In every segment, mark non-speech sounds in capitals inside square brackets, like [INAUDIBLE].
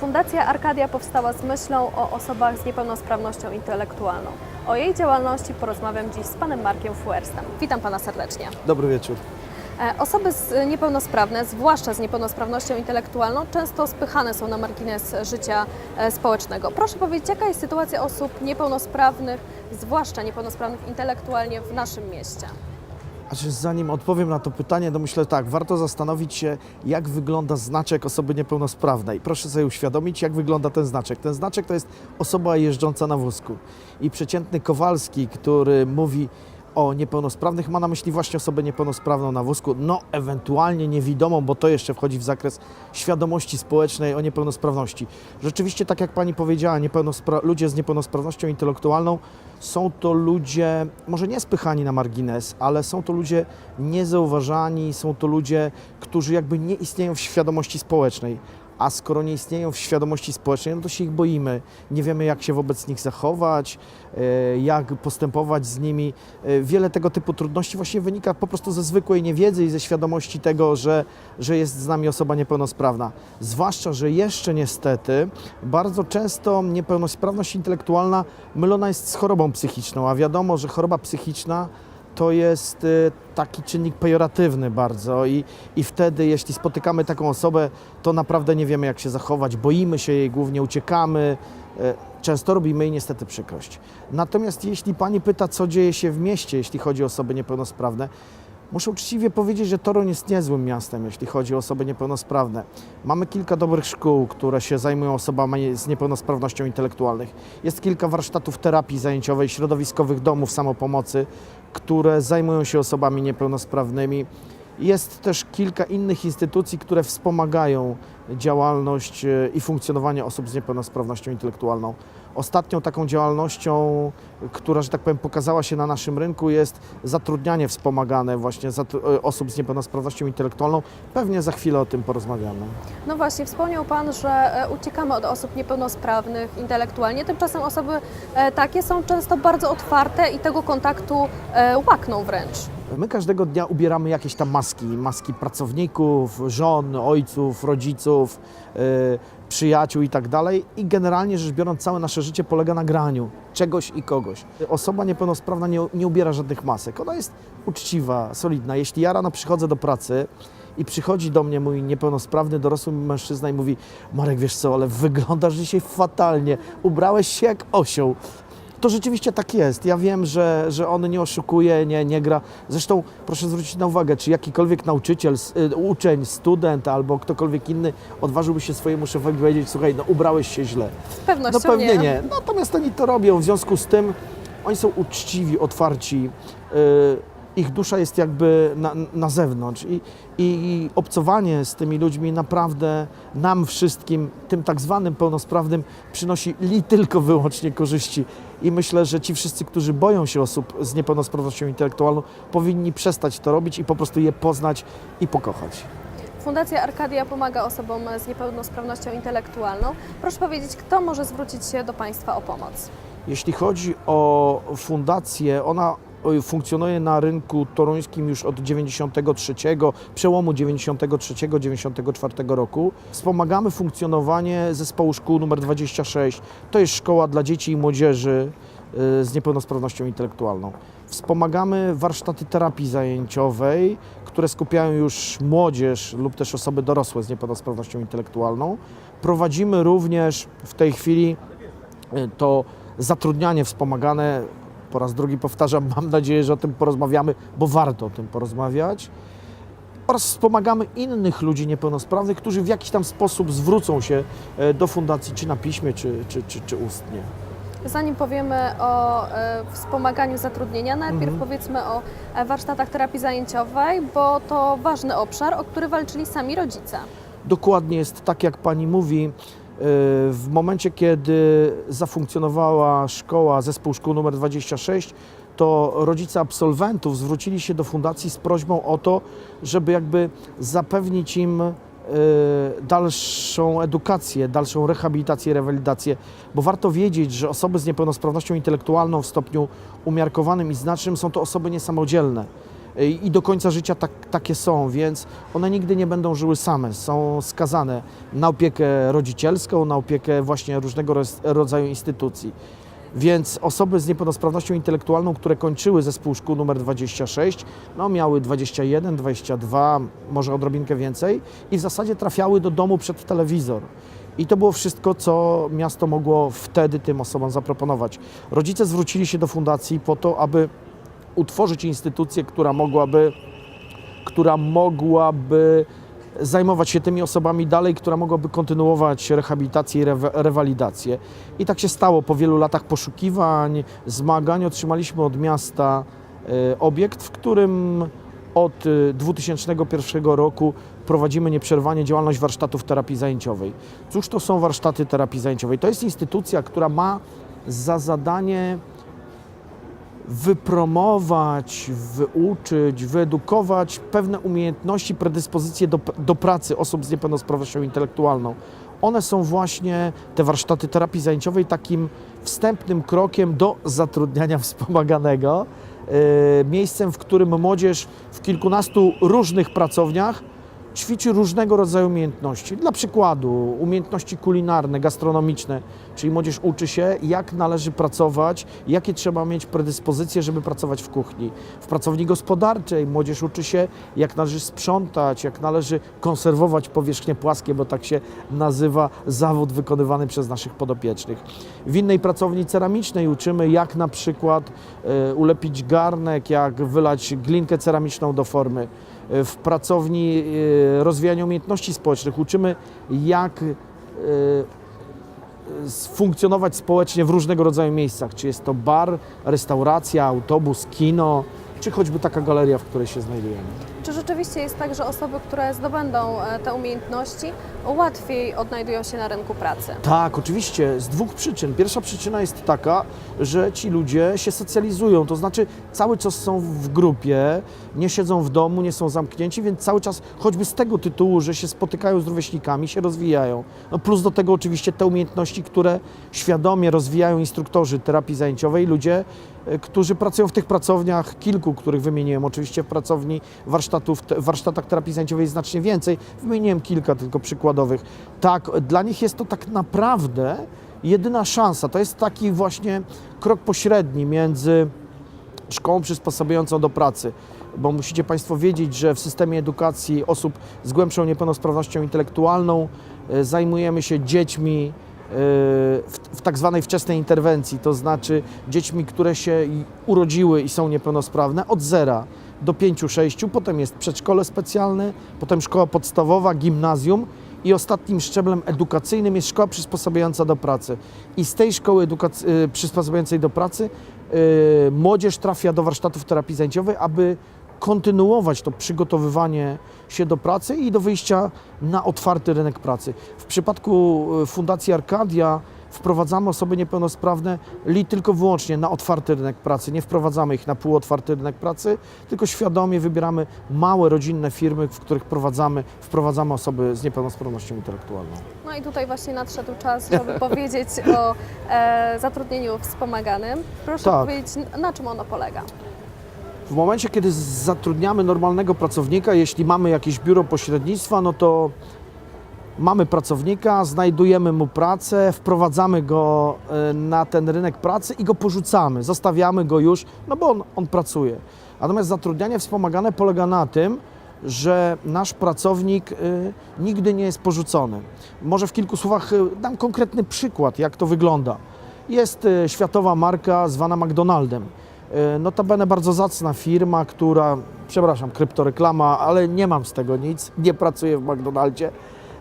Fundacja Arkadia powstała z myślą o osobach z niepełnosprawnością intelektualną. O jej działalności porozmawiam dziś z panem Markiem Fuerstem. Witam pana serdecznie. Dobry wieczór. E, Osoby z niepełnosprawne, zwłaszcza z niepełnosprawnością intelektualną, często spychane są na margines życia e, społecznego. Proszę powiedzieć, jaka jest sytuacja osób niepełnosprawnych, zwłaszcza niepełnosprawnych intelektualnie w naszym mieście? Znaczy, zanim odpowiem na to pytanie, to myślę tak, warto zastanowić się, jak wygląda znaczek osoby niepełnosprawnej. Proszę sobie uświadomić, jak wygląda ten znaczek. Ten znaczek to jest osoba jeżdżąca na wózku. I przeciętny Kowalski, który mówi o niepełnosprawnych, ma na myśli właśnie osobę niepełnosprawną na wózku, no ewentualnie niewidomą, bo to jeszcze wchodzi w zakres świadomości społecznej o niepełnosprawności. Rzeczywiście, tak jak Pani powiedziała, ludzie z niepełnosprawnością intelektualną są to ludzie, może nie spychani na margines, ale są to ludzie niezauważani, są to ludzie, którzy jakby nie istnieją w świadomości społecznej. A skoro nie istnieją w świadomości społecznej, no to się ich boimy. Nie wiemy, jak się wobec nich zachować, e, jak postępować z nimi. E, Wiele tego typu trudności właśnie wynika po prostu ze zwykłej niewiedzy i ze świadomości tego, że, że jest z nami osoba niepełnosprawna. Zwłaszcza, że jeszcze niestety bardzo często niepełnosprawność intelektualna mylona jest z chorobą psychiczną, a wiadomo, że choroba psychiczna to jest y, taki czynnik pejoratywny bardzo i, i wtedy, jeśli spotykamy taką osobę, to naprawdę nie wiemy, jak się zachować, boimy się jej głównie, uciekamy, y, często robimy jej niestety przykrość. Natomiast jeśli Pani pyta, co dzieje się w mieście, jeśli chodzi o osoby niepełnosprawne, Muszę uczciwie powiedzieć, że Toruń jest niezłym miastem, jeśli chodzi o osoby niepełnosprawne. Mamy kilka dobrych szkół, które się zajmują osobami z niepełnosprawnością intelektualnych. Jest kilka warsztatów terapii zajęciowej, środowiskowych domów samopomocy, które zajmują się osobami niepełnosprawnymi. Jest też kilka innych instytucji, które wspomagają działalność e, i funkcjonowanie osób z niepełnosprawnością intelektualną. Ostatnią taką działalnością, która, że tak powiem, pokazała się na naszym rynku, jest zatrudnianie wspomagane właśnie e, osób z niepełnosprawnością intelektualną. Pewnie za chwilę o tym porozmawiamy. No właśnie, wspomniał Pan, że e, uciekamy od osób niepełnosprawnych intelektualnie. Tymczasem osoby takie są często bardzo otwarte i tego kontaktu łakną wręcz. My każdego dnia ubieramy jakieś tam maski, maski pracowników, żon, ojców, rodziców, yy, przyjaciół i tak dalej. I generalnie rzecz biorąc, całe nasze życie polega na graniu czegoś i kogoś. Osoba niepełnosprawna nie, nie ubiera żadnych masek. Ona jest uczciwa, solidna. Jeśli ja rano przychodzę do pracy i przychodzi do mnie mój niepełnosprawny dorosły mężczyzna i mówi Marek, wiesz co, ale wyglądasz dzisiaj fatalnie, ubrałeś się jak osioł. To rzeczywiście tak jest. Ja wiem, że, że on nie oszukuje, nie, nie gra. Zresztą proszę zwrócić na uwagę, czy jakikolwiek nauczyciel, y, uczeń, student albo ktokolwiek inny odważyłby się swojemu szefowi powiedzieć, słuchaj, no ubrałeś się źle. Z pewnością No pewnie nie. Natomiast oni to robią, w związku z tym oni są uczciwi, otwarci. y, Ich dusza jest jakby na, na zewnątrz I, i obcowanie z tymi ludźmi naprawdę nam wszystkim, tym tak zwanym pełnosprawnym, przynosi li tylko wyłącznie korzyści. I myślę, że ci wszyscy, którzy boją się osób z niepełnosprawnością intelektualną, powinni przestać to robić i po prostu je poznać i pokochać. Fundacja Arkadia pomaga osobom z niepełnosprawnością intelektualną. Proszę powiedzieć, kto może zwrócić się do Państwa o pomoc? Jeśli chodzi o fundację, ona funkcjonuje na rynku toruńskim już od 93, przełomu 93-94 roku. Wspomagamy funkcjonowanie zespołu szkół numer 26. To jest szkoła dla dzieci i młodzieży y, z niepełnosprawnością intelektualną. Wspomagamy warsztaty terapii zajęciowej, które skupiają już młodzież lub też osoby dorosłe z niepełnosprawnością intelektualną. Prowadzimy również w tej chwili y, to zatrudnianie wspomagane. Po raz drugi powtarzam, mam nadzieję, że o tym porozmawiamy, bo warto o tym porozmawiać. Oraz wspomagamy innych ludzi niepełnosprawnych, którzy w jakiś tam sposób zwrócą się e, do fundacji, czy na piśmie, czy, czy, czy, czy ustnie. Zanim powiemy o e, wspomaganiu zatrudnienia, najpierw Mhm. powiedzmy o e, warsztatach terapii zajęciowej, bo to ważny obszar, o który walczyli sami rodzice. Dokładnie jest tak, jak pani mówi. E, W momencie, kiedy zafunkcjonowała szkoła, zespół szkół numer 26, to rodzice absolwentów zwrócili się do fundacji z prośbą o to, żeby jakby zapewnić im e, dalszą edukację, dalszą rehabilitację, rewalidację, bo warto wiedzieć, że osoby z niepełnosprawnością intelektualną w stopniu umiarkowanym i znacznym są to osoby niesamodzielne. I do końca życia tak, takie są, więc one nigdy nie będą żyły same. Są skazane na opiekę rodzicielską, na opiekę właśnie różnego rodzaju instytucji. Więc osoby z niepełnosprawnością intelektualną, które kończyły zespół szkół numer 26, no miały 21, 22, może odrobinkę więcej i w zasadzie trafiały do domu przed telewizor. I to było wszystko, co miasto mogło wtedy tym osobom zaproponować. Rodzice zwrócili się do fundacji po to, aby utworzyć instytucję, która mogłaby, która mogłaby zajmować się tymi osobami dalej, która mogłaby kontynuować rehabilitację i rewa- rewalidację. I tak się stało. Po wielu latach poszukiwań, zmagań otrzymaliśmy od miasta e, obiekt, w którym od e, 2001 roku prowadzimy nieprzerwanie działalność warsztatów terapii zajęciowej. Cóż to są warsztaty terapii zajęciowej? To jest instytucja, która ma za zadanie wypromować, wyuczyć, wyedukować pewne umiejętności, predyspozycje do, do pracy osób z niepełnosprawnością intelektualną. One są właśnie, te warsztaty terapii zajęciowej, takim wstępnym krokiem do zatrudniania [LAUGHS] wspomaganego. e, Miejscem, w którym młodzież w kilkunastu różnych pracowniach ćwiczy różnego rodzaju umiejętności. Dla przykładu, umiejętności kulinarne, gastronomiczne, czyli młodzież uczy się, jak należy pracować, jakie trzeba mieć predyspozycje, żeby pracować w kuchni. W pracowni gospodarczej młodzież uczy się, jak należy sprzątać, jak należy konserwować powierzchnie płaskie, bo tak się nazywa zawód wykonywany przez naszych podopiecznych. W innej pracowni ceramicznej uczymy, jak na przykład e, ulepić garnek, jak wylać glinkę ceramiczną do formy w pracowni e, rozwijania umiejętności społecznych. Uczymy, jak e, funkcjonować społecznie w różnego rodzaju miejscach. Czy jest to bar, restauracja, autobus, kino, czy choćby taka galeria, w której się znajdujemy. Czy rzeczywiście jest tak, że osoby, które zdobędą e, te umiejętności, łatwiej odnajdują się na rynku pracy? Tak, oczywiście, z dwóch przyczyn. Pierwsza przyczyna jest taka, że ci ludzie się socjalizują, to znaczy cały czas są w grupie, nie siedzą w domu, nie są zamknięci, więc cały czas, choćby z tego tytułu, że się spotykają z rówieśnikami, się rozwijają. No plus do tego oczywiście te umiejętności, które świadomie rozwijają instruktorzy terapii zajęciowej, ludzie, e, którzy pracują w tych pracowniach, kilku, których wymieniłem, oczywiście w pracowni warsztatów, te- warsztatach terapii zajęciowej jest znacznie więcej, wymieniłem kilka tylko przykładowych. Tak, dla nich jest to tak naprawdę jedyna szansa. To jest taki właśnie krok pośredni między szkołą przysposabiającą do pracy. Bo musicie Państwo wiedzieć, że w systemie edukacji osób z głębszą niepełnosprawnością intelektualną e, zajmujemy się dziećmi e, w, w tak zwanej wczesnej interwencji, to znaczy dziećmi, które się urodziły i są niepełnosprawne od zera do 5-6, potem jest przedszkole specjalne, potem szkoła podstawowa, gimnazjum i ostatnim szczeblem edukacyjnym jest szkoła przysposabiająca do pracy. I z tej szkoły y, przysposabiającej do pracy y, młodzież trafia do warsztatów terapii zajęciowej, aby kontynuować to przygotowywanie się do pracy i do wyjścia na otwarty rynek pracy. W przypadku y, Fundacji Arkadia wprowadzamy osoby niepełnosprawne li tylko wyłącznie na otwarty rynek pracy. Nie wprowadzamy ich na półotwarty rynek pracy, tylko świadomie wybieramy małe rodzinne firmy, w których prowadzamy, wprowadzamy osoby z niepełnosprawnością intelektualną. No i tutaj właśnie nadszedł czas, żeby [LAUGHS] powiedzieć o e, zatrudnieniu wspomaganym. Proszę Tak. powiedzieć, na czym ono polega? W momencie, kiedy zatrudniamy normalnego pracownika, jeśli mamy jakieś biuro pośrednictwa, no to mamy pracownika, znajdujemy mu pracę, wprowadzamy go e, na ten rynek pracy i go porzucamy, zostawiamy go już, no bo on, on pracuje. Natomiast zatrudnianie wspomagane polega na tym, że nasz pracownik y, nigdy nie jest porzucony. Może w kilku słowach y, dam konkretny przykład, jak to wygląda. Jest światowa marka zwana McDonaldem. Notabene bardzo zacna firma, która, przepraszam, kryptoreklama, ale nie mam z tego nic, nie pracuję w McDonaldzie.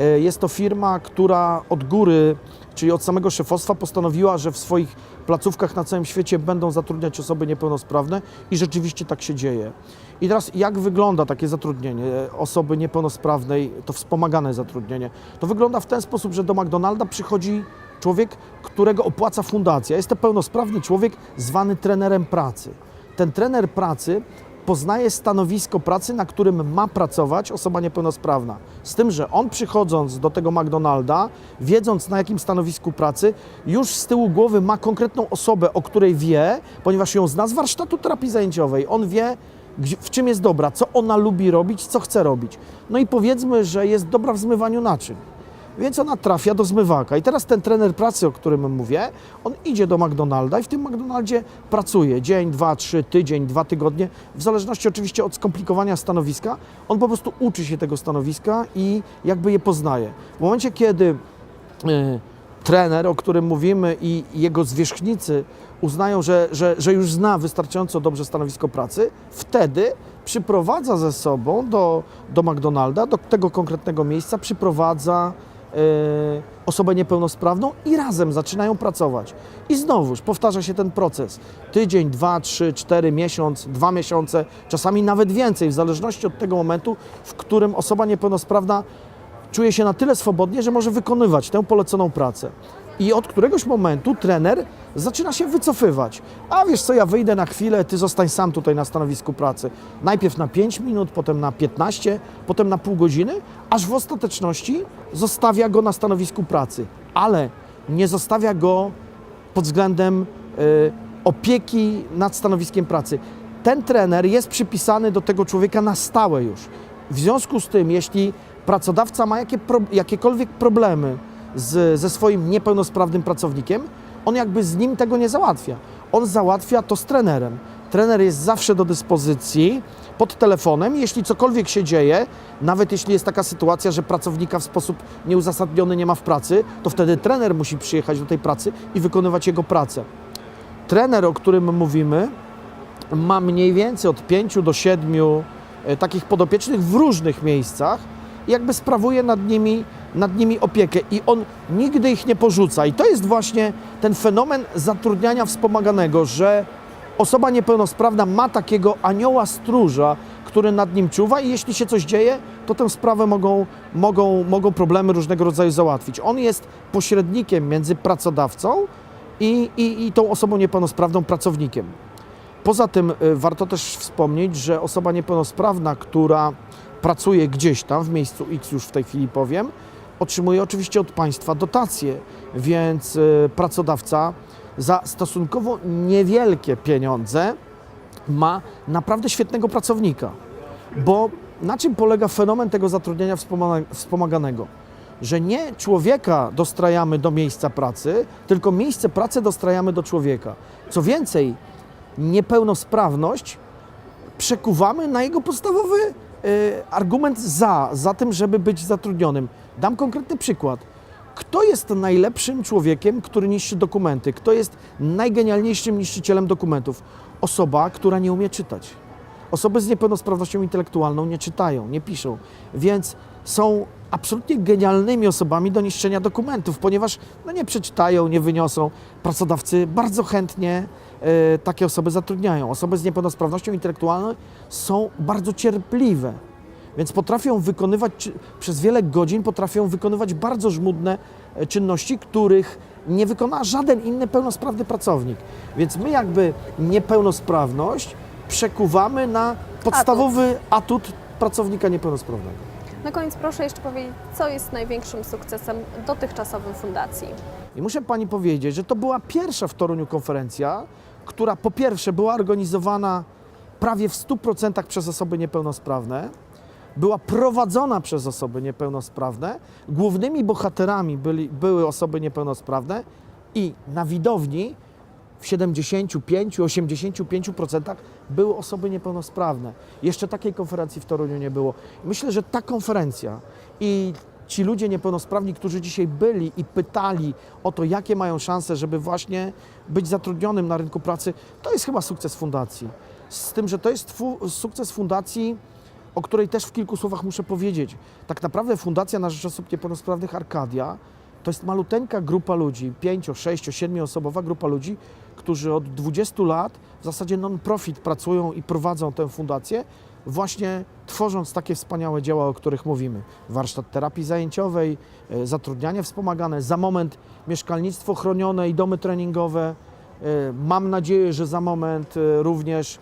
Y, Jest to firma, która od góry, czyli od samego szefostwa postanowiła, że w swoich placówkach na całym świecie będą zatrudniać osoby niepełnosprawne i rzeczywiście tak się dzieje. I teraz jak wygląda takie zatrudnienie e, osoby niepełnosprawnej, to wspomagane zatrudnienie? To wygląda w ten sposób, że do McDonalda przychodzi człowiek, którego opłaca fundacja. Jest to pełnosprawny człowiek zwany trenerem pracy. Ten trener pracy poznaje stanowisko pracy, na którym ma pracować osoba niepełnosprawna. Z tym, że on przychodząc do tego McDonalda, wiedząc na jakim stanowisku pracy, już z tyłu głowy ma konkretną osobę, o której wie, ponieważ ją zna z warsztatu terapii zajęciowej. On wie, w czym jest dobra, co ona lubi robić, co chce robić. No i powiedzmy, że jest dobra w zmywaniu naczyń. Więc ona trafia do zmywaka. I teraz ten trener pracy, o którym mówię, on idzie do McDonalda i w tym McDonaldzie pracuje dzień, dwa, trzy, tydzień, dwa tygodnie, w zależności oczywiście od skomplikowania stanowiska. On po prostu uczy się tego stanowiska i jakby je poznaje. W momencie, kiedy y, trener, o którym mówimy i jego zwierzchnicy uznają, że, że, że już zna wystarczająco dobrze stanowisko pracy, wtedy przyprowadza ze sobą do, do McDonalda, do tego konkretnego miejsca, przyprowadza e, osobę niepełnosprawną i razem zaczynają pracować. I znowuż powtarza się ten proces. Tydzień, dwa, trzy, cztery, miesiąc, dwa miesiące, czasami nawet więcej, w zależności od tego momentu, w którym osoba niepełnosprawna czuje się na tyle swobodnie, że może wykonywać tę poleconą pracę. I od któregoś momentu trener zaczyna się wycofywać. A wiesz co, ja wyjdę na chwilę, ty zostań sam tutaj na stanowisku pracy. Najpierw na 5 minut, potem na 15, potem na pół godziny, aż w ostateczności zostawia go na stanowisku pracy. Ale nie zostawia go pod względem y, opieki nad stanowiskiem pracy. Ten trener jest przypisany do tego człowieka na stałe już. W związku z tym, jeśli pracodawca ma jakie pro, jakiekolwiek problemy z, ze swoim niepełnosprawnym pracownikiem, on jakby z nim tego nie załatwia. On załatwia to z trenerem. Trener jest zawsze do dyspozycji pod telefonem. Jeśli cokolwiek się dzieje, nawet jeśli jest taka sytuacja, że pracownika w sposób nieuzasadniony nie ma w pracy, to wtedy trener musi przyjechać do tej pracy i wykonywać jego pracę. Trener, o którym mówimy, ma mniej więcej od 5 do 7 e, takich podopiecznych w różnych miejscach jakby sprawuje nad nimi, nad nimi opiekę i on nigdy ich nie porzuca. I to jest właśnie ten fenomen zatrudniania wspomaganego, że osoba niepełnosprawna ma takiego anioła stróża, który nad nim czuwa i jeśli się coś dzieje, to tę sprawę mogą, mogą, mogą problemy różnego rodzaju załatwić. On jest pośrednikiem między pracodawcą i, i, i tą osobą niepełnosprawną, pracownikiem. Poza tym y, warto też wspomnieć, że osoba niepełnosprawna, która pracuje gdzieś tam, w miejscu X już w tej chwili powiem, otrzymuje oczywiście od państwa dotacje, więc y, pracodawca za stosunkowo niewielkie pieniądze ma naprawdę świetnego pracownika. Bo na czym polega fenomen tego zatrudnienia wspomaganego? Że nie człowieka dostrajamy do miejsca pracy, tylko miejsce pracy dostrajamy do człowieka. Co więcej, niepełnosprawność przekuwamy na jego podstawowy argument za, za tym, żeby być zatrudnionym. Dam konkretny przykład. Kto jest najlepszym człowiekiem, który niszczy dokumenty? Kto jest najgenialniejszym niszczycielem dokumentów? Osoba, która nie umie czytać. Osoby z niepełnosprawnością intelektualną nie czytają, nie piszą, więc są absolutnie genialnymi osobami do niszczenia dokumentów, ponieważ no, nie przeczytają, nie wyniosą. Pracodawcy bardzo chętnie takie osoby zatrudniają. Osoby z niepełnosprawnością intelektualną są bardzo cierpliwe, więc potrafią wykonywać, przez wiele godzin potrafią wykonywać bardzo żmudne e, czynności, których nie wykona żaden inny pełnosprawny pracownik. Więc my jakby niepełnosprawność przekuwamy na podstawowy atut, pracownika niepełnosprawnego. Na koniec proszę jeszcze powiedzieć, co jest największym sukcesem dotychczasowym fundacji. I muszę Pani powiedzieć, że to była pierwsza w Toruniu konferencja, która po pierwsze była organizowana prawie w 100% przez osoby niepełnosprawne, była prowadzona przez osoby niepełnosprawne, głównymi bohaterami byli, były osoby niepełnosprawne i na widowni w 75-85% były osoby niepełnosprawne. Jeszcze takiej konferencji w Toruniu nie było. Myślę, że ta konferencja i ci ludzie niepełnosprawni, którzy dzisiaj byli i pytali o to, jakie mają szanse, żeby właśnie być zatrudnionym na rynku pracy, to jest chyba sukces fundacji. Z tym, że to jest fu- sukces fundacji, o której też w kilku słowach muszę powiedzieć. Tak naprawdę Fundacja na Rzecz Osób Niepełnosprawnych Arkadia to jest maluteńka grupa ludzi, 5, 6, 7 osobowa grupa ludzi, którzy od 20 lat w zasadzie non-profit pracują i prowadzą tę fundację, właśnie tworząc takie wspaniałe dzieła, o których mówimy. Warsztat terapii zajęciowej, e, zatrudnianie wspomagane, za moment mieszkalnictwo chronione i domy treningowe. E, Mam nadzieję, że za moment e, również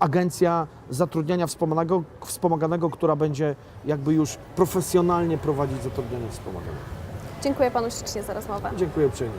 agencja zatrudniania wspomaganego, wspomaganego, która będzie jakby już profesjonalnie prowadzić zatrudnianie wspomagane. Dziękuję panu ślicznie za rozmowę. Dziękuję uprzejmie.